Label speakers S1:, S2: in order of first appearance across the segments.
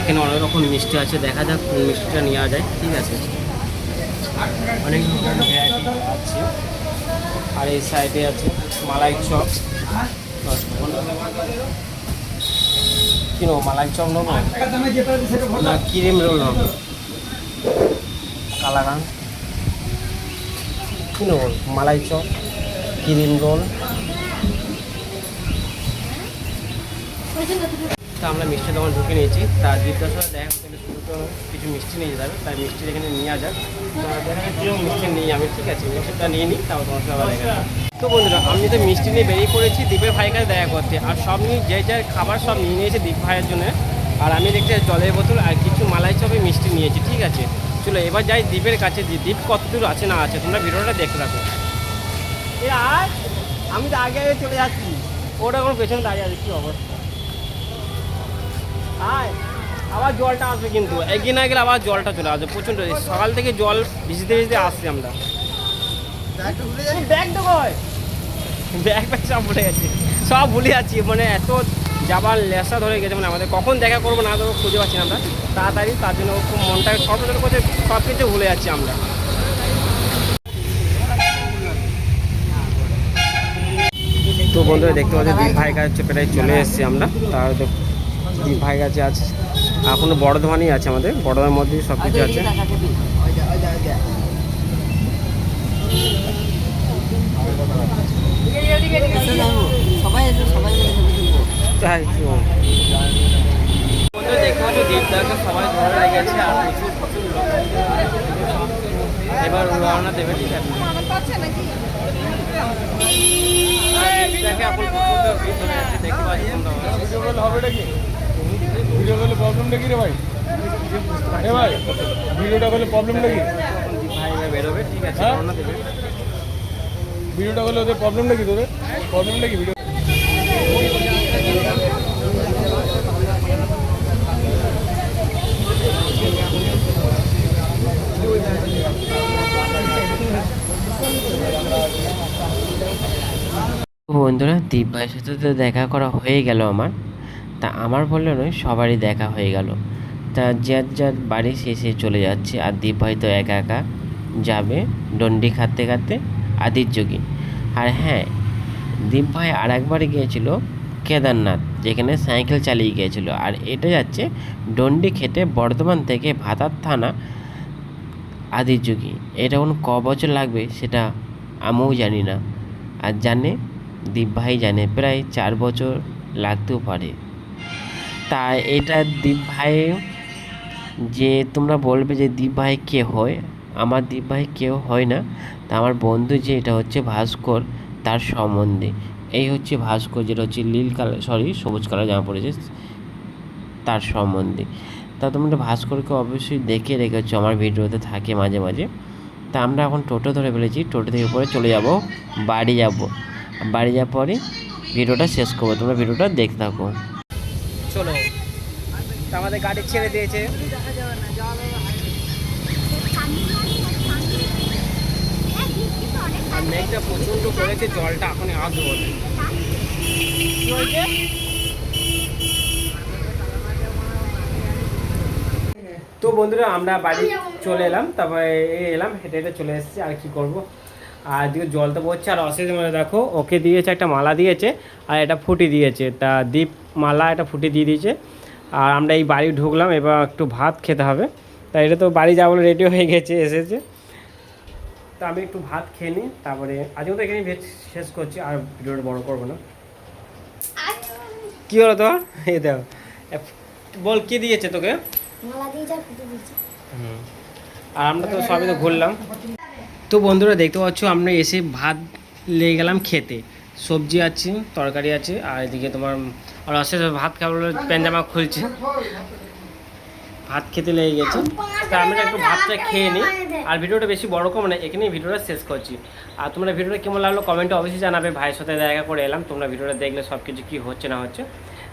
S1: এখানে অনেক রকম মিষ্টি আছে, দেখা যাক কোন মিষ্টিটা নেওয়া যায়, ঠিক আছে? অনেক আছে। আর এই সাইডে আছে মালাই চপ। কিনো মালাই চপ নেব? না, ক্রিম রোল নেব কালাকান্দ কি নেব মালাই চপ, ক্রিম রোল। তা আমরা মিষ্টি দোকান ঢুকে নিয়েছি। তা জিজ্ঞাসা দেখা কিছু মিষ্টি নিয়ে যাবে, তাই মিষ্টি এখানে নিয়ে যাক। কীরকম মিষ্টি নিই আমি ঠিক আছে, মিষ্টিটা নিয়ে নিই তাও তোমার তো বন্ধুরা, আমি তো মিষ্টি নিয়ে বেরিয়ে পড়েছি, দীপের ভাইয়ের কাছে দেখা করতে। আর সব নিয়ে যে যার খাবার সব নিয়ে নিয়েছে দীপ ভাইয়ের জন্য। আর আমি দেখছি জলের বোতল আর কিছু মালাই চপে মিষ্টি নিয়েছি, ঠিক আছে। চলো এবার যাই দীপের কাছে যে দীপ কত দূর আছে না আছে তোমরা ভিডিওটা দেখতে রাখো আমি তো আগে আগে চলে যাচ্ছি। ওটা কোনো পেছনে দাঁড়িয়ে আছে কী অবস্থা? আয়। আবার জলটা আসবে কিন্তু। এগিয়ে না গেলে আবার জলটা চলে আসবে প্রচণ্ড সকাল থেকে জল ভিজতে ভিজতে আসছি আমরা। ব্যাগ তো কয় ব্যাগ ব্যাগ সব ভুলে গেছি। সব ভুলে যাচ্ছি মানে এত যাবার লেসা ধরে গেছে মানে আমাদের কখন দেখা করব না করব খুঁজে পাচ্ছি না আমরা। তাড়াতাড়ি তার জন্য খুব মনটা সব করছে, সব কিছু ভুলে যাচ্ছি আমরা। তো বন্ধুরা, দেখতে পাচ্ছি, দীপ ভাই কাছে প্রায় চলে এসেছি আমরা। তার দীপ ভাই কাছে আছে, এখনও বর্ধমানই আছে আমাদের বর্ধমানের মধ্যেই সব কিছু আছে। দীপদাকে সবাই ধরে লেগেছে আর এবার রওনা দেবে ঠিক আছে।
S2: ভিডিও কলে প্রবলেমটা কি রে ভাই ভাই ভিডিওটা করলে প্রবলেমটা কি
S1: ভাই বেরোবে ঠিক আছে
S2: ভিডিওটা করলে ওদের প্রবলেমটা কি তোদের প্রবলেমটা কি ভিডিও
S3: বন্ধুরা দীপ ভাইয়ের সাথে তো দেখা করা হয়ে গেল আমার। তা আমার বললে নয়, সবারই দেখা হয়ে গেল। তা যার যার বাড়ি শেষে চলে যাচ্ছে আর দীপ ভাই তো একা একা যাবে ডন্ডি খাটতে খাটতে আদির যোগী। আর হ্যাঁ দীপ ভাই আর একবার গিয়েছিল কেদারনাথ, যেখানে সাইকেল চালিয়ে গিয়েছিল। আর এটা যাচ্ছে ডন্ডি খেটে বর্ধমান থেকে ভাতার থানা আদির যুগী। এটা এখন ক বছর লাগবে সেটা আমিও জানি না। আর জানে দীপ জানে, প্রায় চার বছর লাগতেও পারে। তা এটা দীপ ভাই যে তোমরা বলবে যে দীপ ভাই কে হয়? আমার দীপ ভাই কেউ হয় না। তা আমার বন্ধু যে, এটা হচ্ছে ভাস্কর, তার সম্বন্ধে। এই হচ্ছে ভাস্কর, যেটা হচ্ছে নীল কালার সরি সবুজ কালার জামা পড়েছে তার সম্বন্ধে। তা তোমরা ভাস্করকে অবশ্যই দেখে রেখেছো, আমার ভিডিওতে থাকে মাঝে মাঝে। তা আমরা এখন টোটো ধরে ফেলেছি, টোটো থেকে পরে চলে যাব, বাড়ি যাব। বাড়ি যাওয়ার পরে ভিডিওটা শেষ করব, তোমরা ভিডিওটা দেখতে থাকো।
S1: চলো। আমাদের গাড়ি ছেড়ে দিয়েছে। মেঘটা প্রচণ্ড করেছে, জলটা এখন আসবে বলে তো বন্ধুরা, আমরা বাড়ি চলে এলাম, তারপরে এলাম, হেঁটে হেঁটে চলে এসেছি, আর কি করব? আর দিকে জল তো পড়ছে আর অশেষ মানে দেখো ওকে দিয়েছে একটা মালা দিয়েছে আর এটা ফুটি দিয়েছে। তা দীপ মালা এটা ফুটি দিয়ে দিয়েছে। আর আমরা এই বাড়ি ঢুকলাম এবার একটু ভাত খেতে হবে। তা এটা তো বাড়ি যাওয়া বলে রেডি হয়ে গেছে এসেছে। তা আমি একটু ভাত খেয়ে নিই তারপরে আজকে তো এখানে শেষ করছি আর ভিডিওটা বড় করব না। কি হলো তোর? এই দেখো বল কি দিয়েছে তোকে। আর আমরা তো সবই তো ঘুরলাম। তো বন্ধুরা দেখতে পাচ্ছ, আমরা এসে ভাত লেগে গেলাম খেতে। সবজি আছে, তরকারি আছে, আর এদিকে তোমার, আর আসে ভাত খাবার প্যান্ট জামা খুলছে। ভাত খেতে লেগে গেছে। তা আমরা একটু ভাতটা খেয়ে নিই। আর ভিডিওটা বেশি বড় কম না, এখানেই ভিডিওটা শেষ করছি। আর তোমরা ভিডিওটা কেমন লাগল কমেন্টে অবশ্যই জানাবে। ভাইয়ের সাথে দেখা করে এলাম, তোমরা ভিডিওটা দেখলে সব কিছু কী হচ্ছে না হচ্ছে।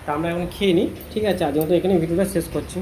S1: তা আমরা এখন খেয়ে নিই, ঠিক আছে? আজ মতো এখানে ভিডিওটা শেষ করছি।